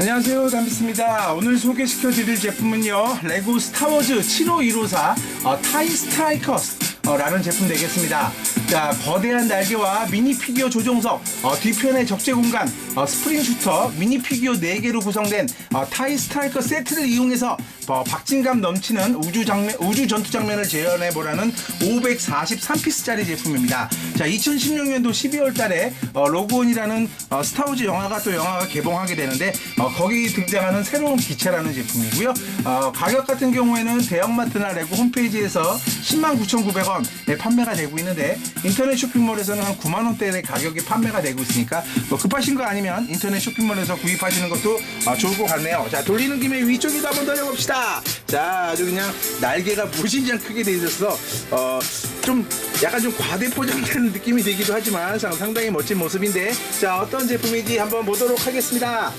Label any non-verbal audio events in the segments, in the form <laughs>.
안녕하세요. 담비스입니다. 오늘 소개시켜 드릴 제품은요. 레고 스타워즈 75154 어, 타이 스트라이커스 어, 라는 제품 되겠습니다 자 거대한 날개와 미니 피규어 조종석 어, 뒤편의 적재 공간 어, 스프링 슈터 미니 피규어 4개로 구성된 어, 타이 스트라이커 세트를 이용해서 어, 박진감 넘치는 우주 장면 우주 전투 장면을 재현해 보라는 543피스짜리 제품입니다 자 2016년도 12월 달에 어, 로그온이라는 어, 스타워즈 영화가 또 영화가 개봉하게 되는데 어, 거기 등장하는 새로운 기체라는 제품이고요. 어, 가격 같은 경우에는 대형마트나 레고 홈페이지에서 109,900원에 판매가 되고 있는데 인터넷 쇼핑몰에서는 한 9만 원대의 가격에 판매가 되고 있으니까 뭐 급하신 거 아니면 인터넷 쇼핑몰에서 구입하시는 것도 어, 좋을 것 같네요. 자 돌리는 김에 위쪽에도 한번 돌려봅시다. 자 아주 그냥 날개가 무진장 크게 돼 있어서 어, 좀 약간 좀 과대 포장되는 <laughs> 느낌이 들기도 하지만 상- 상당히 멋진 모습인데 자 어떤 제품인지 한번 보도록 하겠습니다.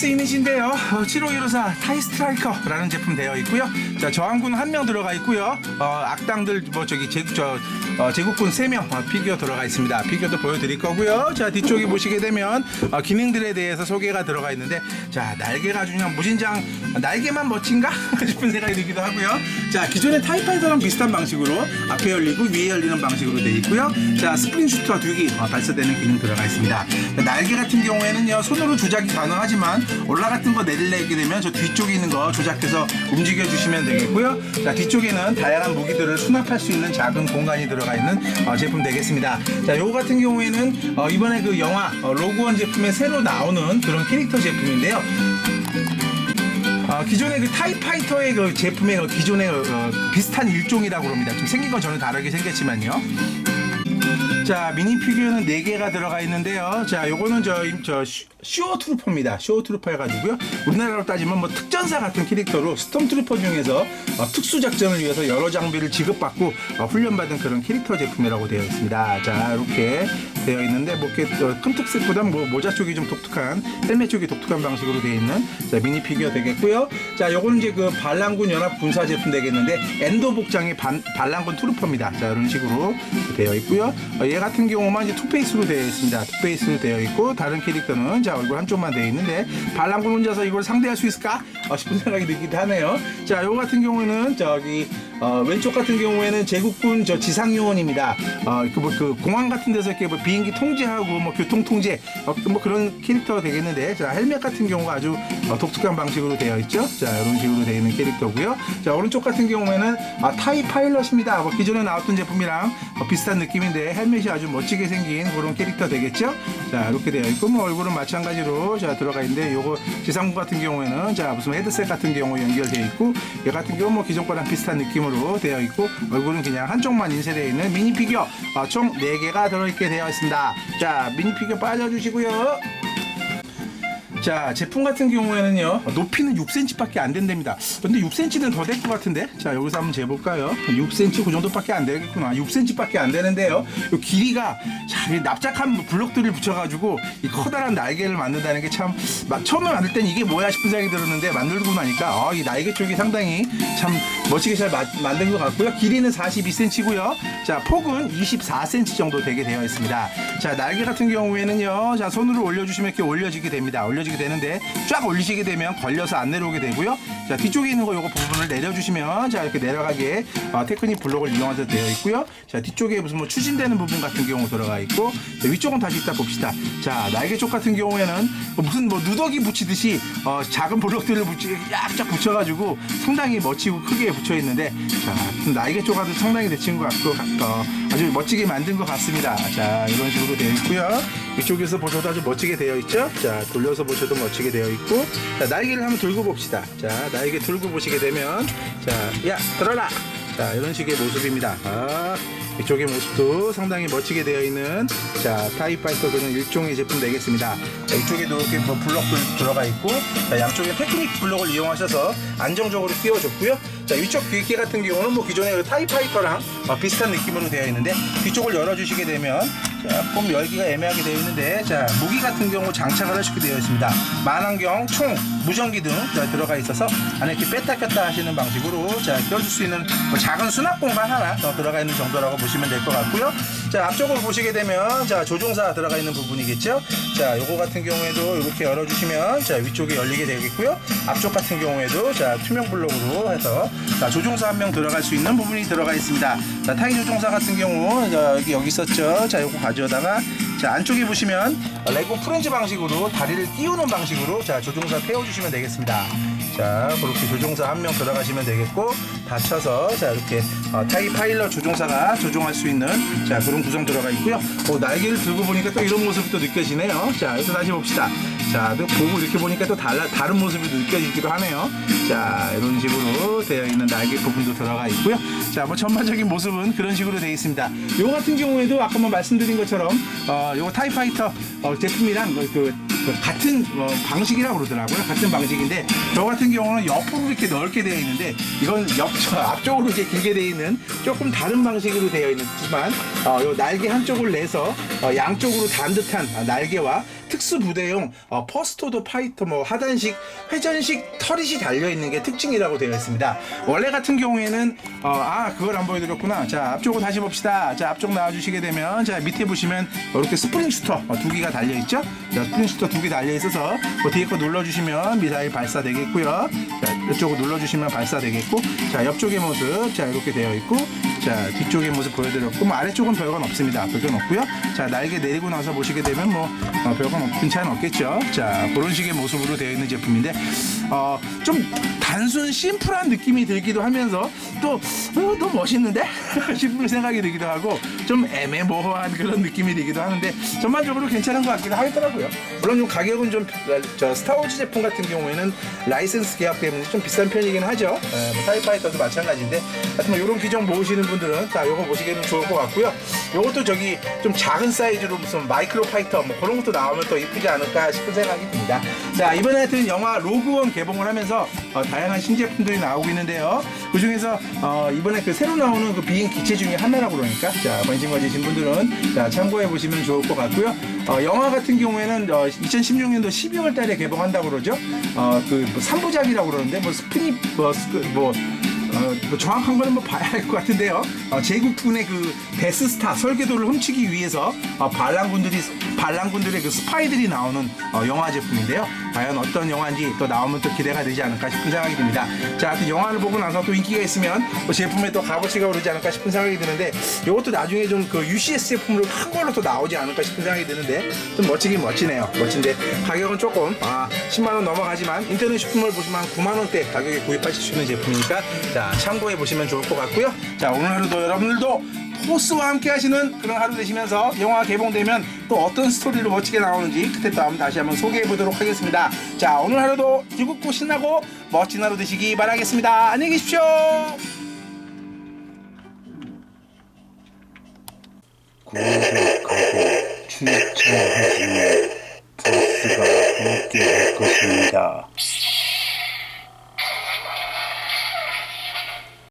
네, 박스 이미지인데요. 어, 7515사 타이 스트라이커라는 제품 되어 있고요. 자, 저항군 한 명 들어가 있고요. 어, 악당들 뭐 저기 제, 저, 어, 제국군 3명 어, 피규어 들어가 있습니다. 피규어도 보여드릴 거고요. 자, 뒤쪽에 보시게 되면 어, 기능들에 대해서 소개가 들어가 있는데 자, 날개가 아주 그냥 무진장 날개만 멋진가 <laughs> 싶은 생각이 들기도 하고요. 자, 기존의 타이파이터랑 비슷한 방식으로 앞에 열리고 위에 열리는 방식으로 되어 있고요. 자, 스프링 슈터 두개 발사되는 기능 들어가 있습니다. 자, 날개 같은 경우에는요, 손으로 조작이 가능하지만 올라갔던 거 내리려게 되면 저 뒤쪽에 있는 거 조작해서 움직여 주시면 되겠고요. 자, 뒤쪽에는 다양한 무기들을 수납할 수 있는 작은 공간이 들어가 있는 어, 제품 되겠습니다. 자, 요거 같은 경우에는 어, 이번에 그 영화 어, 로그원 제품에 새로 나오는 그런 캐릭터 제품인데요. 어, 기존의 그 타이파이터의 그 제품의 그 기존의 어, 비슷한 일종이라고 합니다. 좀 생긴 건 저는 다르게 생겼지만요. 자, 미니 피규어는 4개가 들어가 있는데요. 자, 요거는 저, 저, 슈- 슈어 트루퍼입니다. 슈어 트루퍼 해가지고요. 우리나라로 따지면 뭐 특전사 같은 캐릭터로 스톰 트루퍼 중에서 어, 특수 작전을 위해서 여러 장비를 지급받고 어, 훈련받은 그런 캐릭터 제품이라고 되어 있습니다. 자, 이렇게 되어 있는데, 뭐, 이렇게 어, 큰 특색보단 뭐, 모자 쪽이 좀 독특한, 헬멧 쪽이 독특한 방식으로 되어 있는 자, 미니 피규어 되겠고요. 자, 요거는 이제 그 반란군 연합 군사 제품 되겠는데, 엔도 복장의 반, 반란군 트루퍼입니다. 자, 이런 식으로 되어 있고요. 어, 얘 같은 경우만 이제 투페이스로 되어 있습니다. 투페이스로 되어 있고, 다른 캐릭터는 자, 얼굴 한쪽만 되어 있는데, 반란군 혼자서 이걸 상대할 수 있을까? 어, 싶은 <laughs> 생각이 들기도 하네요. 자, 요거 같은 경우는 저기, 어, 왼쪽 같은 경우에는 제국군 저 지상 요원입니다. 어, 그, 뭐, 그 공항 같은 데서 이렇게 뭐 비행기 통제하고 뭐 교통 통제, 어, 뭐 그런 캐릭터가 되겠는데, 자, 헬멧 같은 경우가 아주 어, 독특한 방식으로 되어 있죠. 자, 이런 식으로 되어 있는 캐릭터고요. 자, 오른쪽 같은 경우에는 아, 타이 파일럿입니다. 뭐 기존에 나왔던 제품이랑 어, 비슷한 느낌인데 헬멧이 아주 멋지게 생긴 그런 캐릭터 되겠죠. 자, 이렇게 되어 있고, 뭐 얼굴은 마찬가지로 자, 들어가 있는데, 요거 지상군 같은 경우에는 자, 무슨 헤드셋 같은 경우 연결되어 있고, 얘 같은 경우 뭐 기존 거랑 비슷한 느낌으로 되어 있고, 얼굴은 그냥 한쪽만 인쇄되어 있는 미니 피규어 어, 총 4개가 들어있게 되어 있습니다. 자, 미니 피규어 빠져주시고요. 자 제품 같은 경우에는요 높이는 6cm밖에 안 된답니다. 근데 6cm는 더 될 것 같은데? 자 여기서 한번 재볼까요? 6cm 그 정도밖에 안 되겠구나. 6cm밖에 안 되는데요. 이 길이가 자, 이 납작한 블록들을 붙여가지고 이 커다란 날개를 만든다는 게 참 처음에 만들 땐 이게 뭐야 싶은 생각이 들었는데 만들고 나니까 어, 이 날개 쪽이 상당히 참 멋지게 잘 마- 만든 것 같고요. 길이는 42cm고요. 자 폭은 24cm 정도 되게 되어 있습니다. 자 날개 같은 경우에는요 자 손으로 올려주시면 이렇게 올려지게 됩니다. 올려지 게 되는데 쫙 올리시게 되면 걸려서 안 내려오게 되고요. 자 뒤쪽에 있는 거 요거 부분을 내려주시면 자 이렇게 내려가게 어, 테크닉 블록을 이용해서 되어 있고요. 자 뒤쪽에 무슨 뭐 추진되는 부분 같은 경우 들어가 있고 자, 위쪽은 다시 이따 봅시다. 자 날개 쪽 같은 경우에는 뭐 무슨 뭐 누더기 붙이듯이 어, 작은 블록들을 붙이 약쫙 붙여가지고 상당히 멋지고 크게 붙여 있는데 자 날개 쪽하고 상당히 대칭 것 같고 어, 아주 멋지게 만든 것 같습니다. 자 이런 식으로 되어 있고요. 이쪽에서 보셔도 아주 멋지게 되어 있죠? 자 돌려서 보셔도 멋지게 되어 있고. 자 날개를 한번 들고 봅시다. 자 날개 들고 보시게 되면 자 야 들어라! 자 이런 식의 모습입니다. 아, 이쪽의 모습도 상당히 멋지게 되어 있는 자 타이파이터 그는 일종의 제품 되겠습니다. 자, 이쪽에도 이렇게 뭐 블럭들 들어가 있고 자, 양쪽에 테크닉 블럭을 이용하셔서 안정적으로 끼워줬고요. 자 위쪽 귀개 같은 경우는 뭐 기존의 그 타이파이터랑 어, 비슷한 느낌으로 되어 있는데 뒤쪽을 열어주시게 되면 조금 열기가 애매하게 되어 있는데 자 무기 같은 경우 장착을 있게 되어 있습니다. 만안경, 총, 무전기 등 자, 들어가 있어서 안에 이렇게 뺐다 꼈다 하시는 방식으로 자 껴줄 수 있는 뭐 작은 수납 공간 하나 더 들어가 있는 정도라고 보시면 보시면 될 것 같고요. 자, 앞쪽을 보시게 되면 자, 조종사 들어가 있는 부분이겠죠. 자, 요거 같은 경우에도 이렇게 열어 주시면 자, 위쪽이 열리게 되겠고요. 앞쪽 같은 경우에도 자, 투명 블록으로 해서 자, 조종사 한 명 들어갈 수 있는 부분이 들어가 있습니다. 자, 타이 조종사 같은 경우 자, 여기 여기 있었죠. 자, 요거 가져다가 자, 안쪽에 보시면 레고 프렌즈 방식으로 다리를 띄우는 방식으로 자, 조종사 태워 주시면 되겠습니다. 자, 그렇게 조종사 한 명 들어가시면 되겠고 닫혀서 자 이렇게 어, 타이 파일럿 조종사가 조종할 수 있는 자 그런 구성 들어가 있고요. 어, 날개를 들고 보니까 또 이런 모습이 또 느껴지네요. 자, 여기서 다시 봅시다. 자, 또 보고 이렇게 보니까 또 달라, 다른 모습이 느껴지기도 하네요. 자, 이런 식으로 되어 있는 날개 부분도 들어가 있고요. 자, 뭐 전반적인 모습은 그런 식으로 되어 있습니다. 요 같은 경우에도 아까 뭐 말씀드린 것처럼 어, 요거 타이파이터 어, 제품이랑 그, 그, 그 같은 어, 방식이라고 그러더라고요. 같은 방식인데 저 같은 경우는 옆으로 이렇게 넓게 되어 있는데 이건 옆 저, 앞쪽으로 이렇게 길게 되어 있는 조금 다른 방식으로 되어 있지만 어, 요 날개 한쪽을 내서 어, 양쪽으로 단 듯한 어, 날개와 특수 부대용 어, 퍼스토드 파이터 뭐 하단식 회전식 터릿이 달려 있는 게 특징이라고 되어 있습니다. 원래 같은 경우에는 어, 아 그걸 안 보여드렸구나. 자 앞쪽으로 다시 봅시다. 자 앞쪽 나와주시게 되면 자 밑에 보시면 이렇게 스프링 슈터 어, 두 개가 달려 있죠. 자 스프링 슈터 두 개 달려 있어서 그 뒤에 거 눌러주시면 미사일 발사되겠고요. 자 이쪽으로 눌러주시면 발사되겠고 자 옆쪽의 모습 자 이렇게 되어 있고 자 뒤쪽의 모습 보여드렸고 뭐 아래쪽은 별건 없습니다. 별건 없고요. 자 날개 내리고 나서 보시게 되면 뭐 어, 별건 없, 괜찮은 없겠죠. 자 그런 식의 모습으로 되어 있는 제품인데 어, 좀 단순 심플한 느낌이 들기도 하면서 또 어, 너무 멋있는데 <laughs> 싶은 생각이 들기도 하고 좀 애매모호한 그런 느낌이 들기도 하는데 전반적으로 괜찮은 것 같기도 하더라고요. 물론 좀 가격은 좀 저 스타워즈 제품 같은 경우에는 라이센스 계약 때문에 좀 비싼 편이긴 하죠. 에, 뭐 타이파이터도 마찬가지인데 하여튼 뭐 이런 기종 모으시는 분들은 다 요거 보시기에는 좋을 것 같고요. 요것도 저기 좀 작은 사이즈로 무슨 마이크로 파이터 뭐 그런 것도 나오면 더 이쁘지 않을까 싶은 생각이 듭니다. 자 이번에 하여튼 영화 로그원 개봉을 하면서 어, 다양한 신제품들이 나오고 있는데요. 그 중에서 어, 이번에 그 새로 나오는 그 비행 기체 중에 하나라고 그러니까 자 관심 가지신 분들은 자 참고해 보시면 좋을 것 같고요. 어, 영화 같은 경우에는 어, 2016년도 12월 달에 개봉한다고 그러죠. 어, 그뭐 3부작이라고 그러는데 뭐 스피니 뭐, 스- 뭐 어, 뭐 정확한 거는 뭐 봐야 할 것 같은데요. 어, 제국군의 그 데스스타 설계도를 훔치기 위해서 어, 반란군들이 반란군들의 그 스파이들이 나오는 어, 영화 제품인데요. 과연 어떤 영화인지 또 나오면 또 기대가 되지 않을까 싶은 생각이 듭니다. 자, 하여튼 영화를 보고 나서 또 인기가 있으면 뭐 제품에 또 값어치가 오르지 않을까 싶은 생각이 드는데 이것도 나중에 좀 그 UCS 제품으로 큰 걸로 또 나오지 않을까 싶은 생각이 드는데 좀 멋지긴 멋지네요. 멋진데 가격은 조금 아 10만 원 넘어가지만 인터넷 쇼핑몰 보시면 한 9만 원대 가격에 구입하실 수 있는 제품이니까 자 참고해 보시면 좋을 것 같고요. 자 오늘 하루도 여러분들도 포스와 함께 하시는 그런 하루 되시면서 영화 개봉되면 또 어떤 스토리로 멋지게 나오는지 그때 또 다시 한번 소개해 보도록 하겠습니다. 자 오늘 하루도 즐겁고 신나고 멋진 하루 되시기 바라겠습니다. 안녕히 계십시오. 구독하고 추천해 주면 보스가 함께 할 것입니다.